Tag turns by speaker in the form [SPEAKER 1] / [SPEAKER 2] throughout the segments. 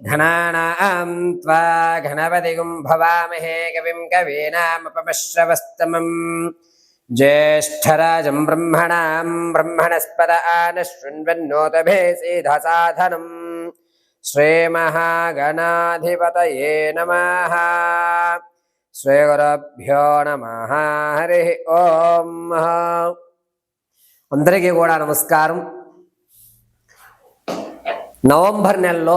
[SPEAKER 1] घनानां त्वा घनपतिगुं भवामहे कविं कवीनामपमश्रवस्तमम् ज्येष्ठराजं ब्रह्मणां ब्रह्मणस्पद आनशृण्वन्नोतभेसीधसाधनम् श्रीमहागणाधिपतये नमः శ్రీగురభ్యో నమ హరి ఓం అందరికీ కూడా నమస్కారం నవంబర్ నెలలో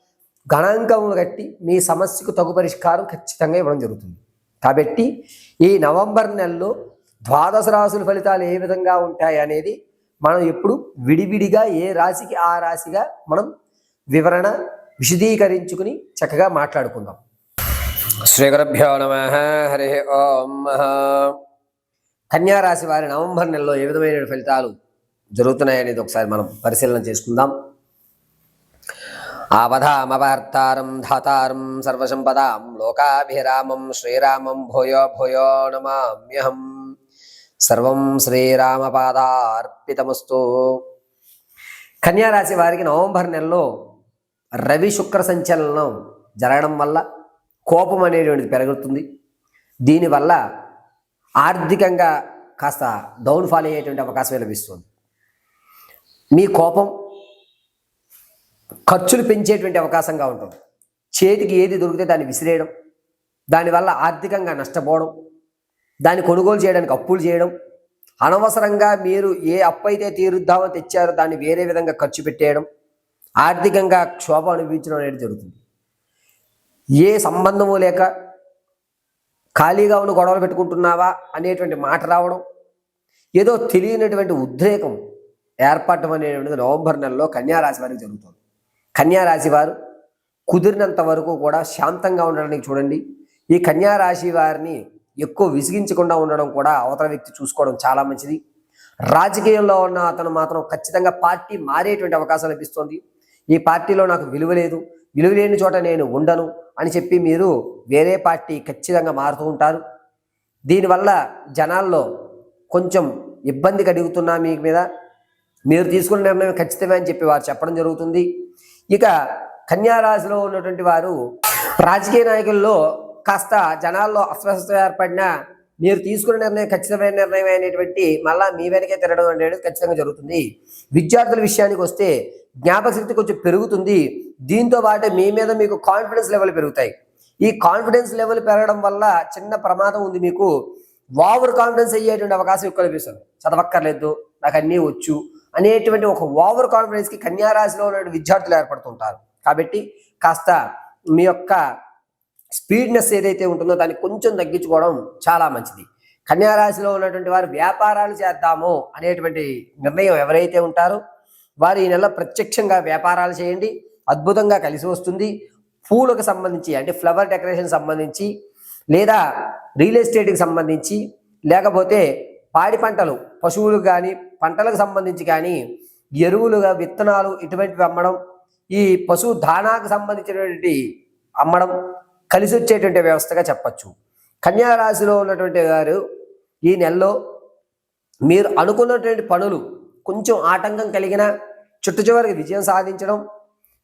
[SPEAKER 1] గణాంకములు కట్టి మీ సమస్యకు తగు పరిష్కారం ఖచ్చితంగా ఇవ్వడం జరుగుతుంది. కాబట్టి ఈ నవంబర్ నెలలో ద్వాదశ రాశుల ఫలితాలు ఏ విధంగా ఉంటాయి అనేది మనం ఎప్పుడు విడివిడిగా ఏ రాశికి ఆ రాశిగా మనం వివరణ విశదీకరించుకుని చక్కగా మాట్లాడుకుందాం. శ్రీ గురుభ్యో నమ. హరి ఓం కన్యా రాశి వారి నవంబర్ నెలలో ఏ విధమైన ఫలితాలు జరుగుతున్నాయనేది ఒకసారి మనం పరిశీలన చేసుకుందాం. ఆపదామవార్తారం ధాతారం సర్వసంపదాం లోకాభిరామం శ్రీరామం భూయో భూయో నమామ్యహం. సర్వం శ్రీరామపాదార్పితమస్తు. కన్యారాశి వారికి నవంబర్ నెలలో రవి శుక్ర సంచలనం జరగడం వల్ల కోపం అనేటువంటిది పెరుగుతుంది. దీనివల్ల ఆర్థికంగా కాస్త డౌన్ఫాల్ అయ్యేటువంటి అవకాశం లభిస్తుంది. మీ కోపం ఖర్చులు పెంచేటువంటి అవకాశంగా ఉంటుంది. చేతికి ఏది దొరికితే దాన్ని విసిరేయడం దానివల్ల ఆర్థికంగా నష్టపోవడం దాన్ని కొనుగోలు చేయడానికి అప్పులు చేయడం అనవసరంగా మీరు ఏ అప్పు అయితే తీరుద్దామని తెచ్చారో దాన్ని వేరే విధంగా ఖర్చు పెట్టేయడం ఆర్థికంగా క్షోభ అనుభవించడం అనేది జరుగుతుంది. ఏ సంబంధము లేక ఖాళీగా ఉన్న గొడవలు పెట్టుకుంటున్నావా అనేటువంటి మాట రావడం ఏదో తెలియనటువంటి ఉద్రేకం ఏర్పడటం అనేటువంటిది నవంబర్ నెలలో కన్యారాశి వారికి జరుగుతుంది. కన్యారాశి వారు కుదిరినంత వరకు కూడా శాంతంగా ఉండడానికి చూడండి. ఈ కన్యా రాశి వారిని ఎక్కువ విసిగించకుండా ఉండడం కూడా అవతల వ్యక్తి చూసుకోవడం చాలా మంచిది. రాజకీయంలో ఉన్న అతను మాత్రం ఖచ్చితంగా పార్టీ మారేటువంటి అవకాశం లభిస్తుంది. ఈ పార్టీలో నాకు విలువ లేదు. విలువ లేని చోట నేను ఉండను అని చెప్పి మీరు వేరే పార్టీ ఖచ్చితంగా మారుతూ ఉంటారు. దీనివల్ల జనాల్లో కొంచెం ఇబ్బంది కలుగుతున్నా మీ మీద. మీరు తీసుకున్న నిర్ణయం ఖచ్చితమే అని చెప్పి వారు చెప్పడం జరుగుతుంది. ఇక కన్యారాశిలో ఉన్నటువంటి వారు రాజకీయ నాయకుల్లో కాస్త జనాల్లో అస్వస్థత ఏర్పడిన మీరు తీసుకున్న నిర్ణయం ఖచ్చితమైన నిర్ణయం అనేటువంటి మళ్ళా మీ వెనకే తిరగడం అనేది ఖచ్చితంగా జరుగుతుంది. విద్యార్థుల విషయానికి వస్తే జ్ఞాపకశక్తి కొంచెం పెరుగుతుంది. దీంతో పాటు మీ మీద మీకు కాన్ఫిడెన్స్ లెవెల్ పెరుగుతాయి. ఈ కాన్ఫిడెన్స్ లెవెల్ పెరగడం వల్ల చిన్న ప్రమాదం ఉంది మీకు. ఓవర్ కాన్ఫిడెన్స్ అయ్యేటువంటి అవకాశం ఎక్కువ లభిస్తుంది చదవక్కర్లేదు నాకు అన్నీ వచ్చు. అనేటువంటి ఒక ఓవర్ కాన్ఫిడెన్స్కి కన్యారాశిలో ఉన్నటువంటి ఉన్న విద్యార్థులు ఏర్పడుతుంటారు. కాబట్టి కాస్త మీ యొక్క స్పీడ్నెస్ ఏదైతే ఉంటుందో దాన్ని కొంచెం తగ్గించుకోవడం చాలా మంచిది. కన్యారాశిలో ఉన్నటువంటి వారు వ్యాపారాలు చేద్దాము అనేటువంటి నిర్ణయం ఎవరైతే ఉంటారో వారు ఈ నెల ప్రత్యక్షంగా వ్యాపారాలు చేయండి. అద్భుతంగా కలిసి వస్తుంది. పూలకు సంబంధించి అంటే ఫ్లవర్ డెకరేషన్ సంబంధించి లేదా రియల్ ఎస్టేట్కి సంబంధించి లేకపోతే పాడి పంటలు పశువులకు కానీ పంటలకు సంబంధించి కానీ ఎరువులుగా విత్తనాలు ఇటువంటివి అమ్మడం ఈ పశువు దానాకు సంబంధించినటువంటి అమ్మడం కలిసి వచ్చేటువంటి వ్యవస్థగా చెప్పచ్చు. కన్యారాశిలో ఉన్నటువంటి వారు ఈ నెలలో మీరు అనుకున్నటువంటి పనులు కొంచెం ఆటంకం కలిగిన చుట్టు చివరికి విజయం సాధించడం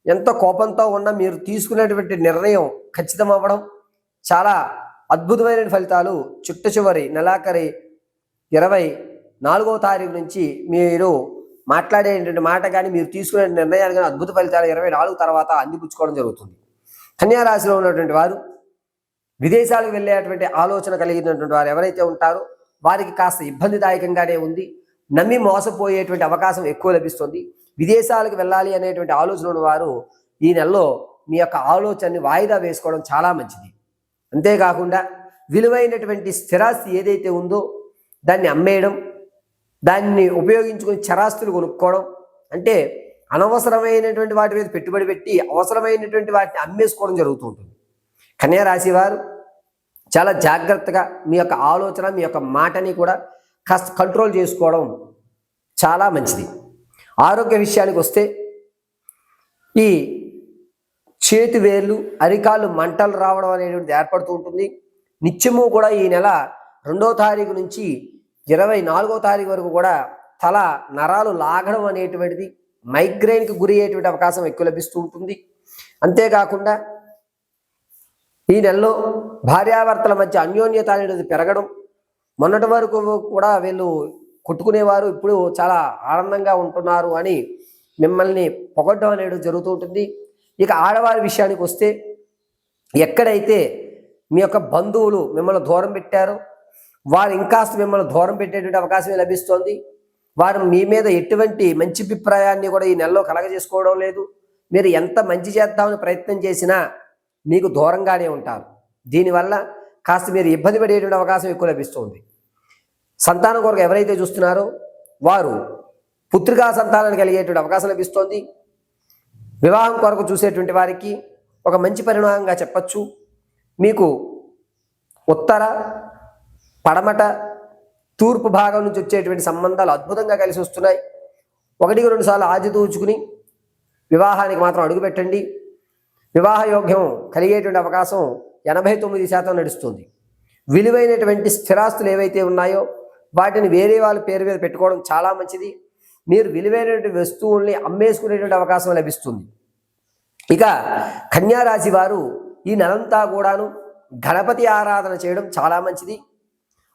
[SPEAKER 1] ఎంత కోపంతో ఉన్న మీరు తీసుకునేటువంటి నిర్ణయం ఖచ్చితం అవ్వడం చాలా అద్భుతమైన ఫలితాలు చుట్టు చివరి నెలాఖరి ఇరవై నాలుగవ తారీఖు నుంచి మీరు మాట్లాడేటువంటి మాట కానీ మీరు తీసుకునే నిర్ణయాలు కానీ అద్భుత ఫలితాలు ఇరవై నాలుగు తర్వాత అందిపుచ్చుకోవడం జరుగుతుంది. కన్యారాశిలో ఉన్నటువంటి వారు విదేశాలకు వెళ్ళేటువంటి ఆలోచన కలిగినటువంటి వారు ఎవరైతే ఉంటారో వారికి కాస్త ఇబ్బందిదాయకంగానే ఉంది. నమ్మి మోసపోయేటువంటి అవకాశం ఎక్కువ లభిస్తుంది. విదేశాలకు వెళ్ళాలి అనేటువంటి ఆలోచన ఉన్నవారు ఈ నెలలో మీ యొక్క ఆలోచనని వాయిదా వేసుకోవడం చాలా మంచిది. అంతేకాకుండా విలువైనటువంటి స్థిరాస్తి ఏదైతే ఉందో దాన్ని అమ్మేయడం దాన్ని ఉపయోగించుకొని చరాస్తులు కొనుక్కోవడం అంటే అనవసరమైనటువంటి వాటి మీద పెట్టుబడి పెట్టి అవసరమైనటువంటి వాటిని అమ్మేసుకోవడం జరుగుతూ ఉంటుంది. కన్యా రాశి వారు చాలా జాగ్రత్తగా మీ యొక్క ఆలోచన మీ యొక్క మాటని కూడా కాస్త కంట్రోల్ చేసుకోవడం చాలా మంచిది. ఆరోగ్య విషయానికి వస్తే ఈ చేతి వేర్లు అరికాళ్ళు మంటలు రావడం అనేటువంటిది ఏర్పడుతూ ఉంటుంది. నిత్యము కూడా ఈ నెల రెండో తారీఖు నుంచి ఇరవై నాలుగో తారీఖు వరకు కూడా తల నరాలు లాగడం అనేటువంటిది మైగ్రైన్కి గురి అయ్యేటువంటి అవకాశం ఎక్కువ లభిస్తూ ఉంటుంది. అంతేకాకుండా ఈ నెలలో భార్యాభర్తల మధ్య అన్యోన్యత అనేది పెరగడం మొన్నటి వరకు కూడా వీళ్ళు కొట్టుకునేవారు ఇప్పుడు చాలా ఆనందంగా ఉంటున్నారు అని మిమ్మల్ని పొగడ్డం అనేది జరుగుతూ ఉంటుంది. ఇక ఆడవారి విషయానికి వస్తే ఎక్కడైతే మీ యొక్క బంధువులు మిమ్మల్ని దూరం పెట్టారో వారు ఇంకాస్త మిమ్మల్ని దూరం పెట్టేటువంటి అవకాశం లభిస్తోంది. వారు మీ మీద ఎటువంటి మంచి అభిప్రాయాన్ని కూడా ఈ నెలలో కలగజేసుకోవడం లేదు. మీరు ఎంత మంచి చేద్దామని ప్రయత్నం చేసినా మీకు దూరంగానే ఉంటారు. దీనివల్ల కాస్త మీరు ఇబ్బంది పడేటువంటి అవకాశం ఎక్కువ లభిస్తుంది. సంతానం కొరకు ఎవరైతే చూస్తున్నారో వారు పుత్రికా సంతానాన్ని కలిగేటువంటి అవకాశం లభిస్తోంది. వివాహం కొరకు చూసేటువంటి వారికి ఒక మంచి పరిణామంగా చెప్పచ్చు. మీకు ఉత్తర పడమట తూర్పు భాగం నుంచి వచ్చేటువంటి సంబంధాలు అద్భుతంగా కలిసి వస్తున్నాయి. ఒకటికి రెండు సార్లు ఆజితూచుకుని వివాహానికి మాత్రం అడుగుపెట్టండి. వివాహ యోగ్యం కలిగేటువంటి అవకాశం ఎనభై తొమ్మిది శాతం నడుస్తుంది. విలువైనటువంటి స్థిరాస్తులు ఏవైతే ఉన్నాయో వాటిని వేరే వాళ్ళ పేరు మీద పెట్టుకోవడం చాలా మంచిది. మీరు విలువైనటువంటి వస్తువుల్ని అమ్మేసుకునేటువంటి అవకాశం లభిస్తుంది. ఇక కన్యా రాశి వారు ఈ నెలంతా కూడాను గణపతి ఆరాధన చేయడం చాలా మంచిది.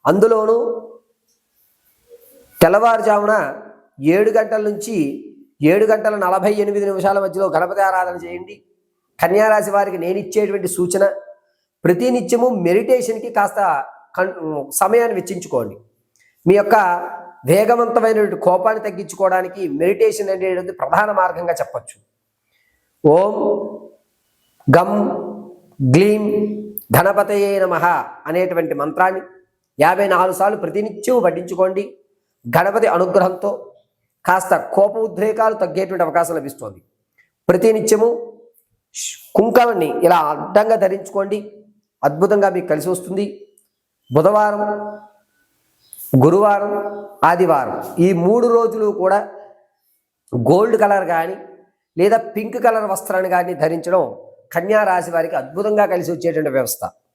[SPEAKER 1] అందులోనూ తెల్లవారుజామున ఏడు గంటల నుంచి ఏడు గంటల నలభై ఎనిమిది నిమిషాల మధ్యలో గణపతి ఆరాధన చేయండి. కన్యారాశి వారికి నేను ఇచ్చేటువంటి సూచన ప్రతి నిత్యము మెడిటేషన్కి కాస్త కన్ సమయాన్ని వెచ్చించుకోండి. మీ యొక్క వేగవంతమైనటువంటి కోపాన్ని తగ్గించుకోవడానికి మెడిటేషన్ అనేటువంటి ప్రధాన మార్గంగా చెప్పచ్చు. ఓం గమ్ గ్లీం ధనపతయే నమ అనేటువంటి మంత్రాన్ని యాభై నాలుగు సార్లు ప్రతినిత్యం పఠించుకోండి గణపతి అనుగ్రహంతో కాస్త కోప ఉద్రేకాలు తగ్గేటువంటి అవకాశం లభిస్తోంది. ప్రతినిత్యము ష్- ఇలా అడ్డంగా ధరించుకోండి. అద్భుతంగా మీకు కలిసి వస్తుంది. బుధవారం గురువారం ఆదివారం ఈ మూడు రోజులు కూడా గోల్డ్ కలర్ కానీ లేదా పింక్ కలర్ వస్త్రాన్ని కానీ ధరించడం కన్యా రాశి వారికి అద్భుతంగా కలిసి వచ్చేటువంటి వ్యవస్థ.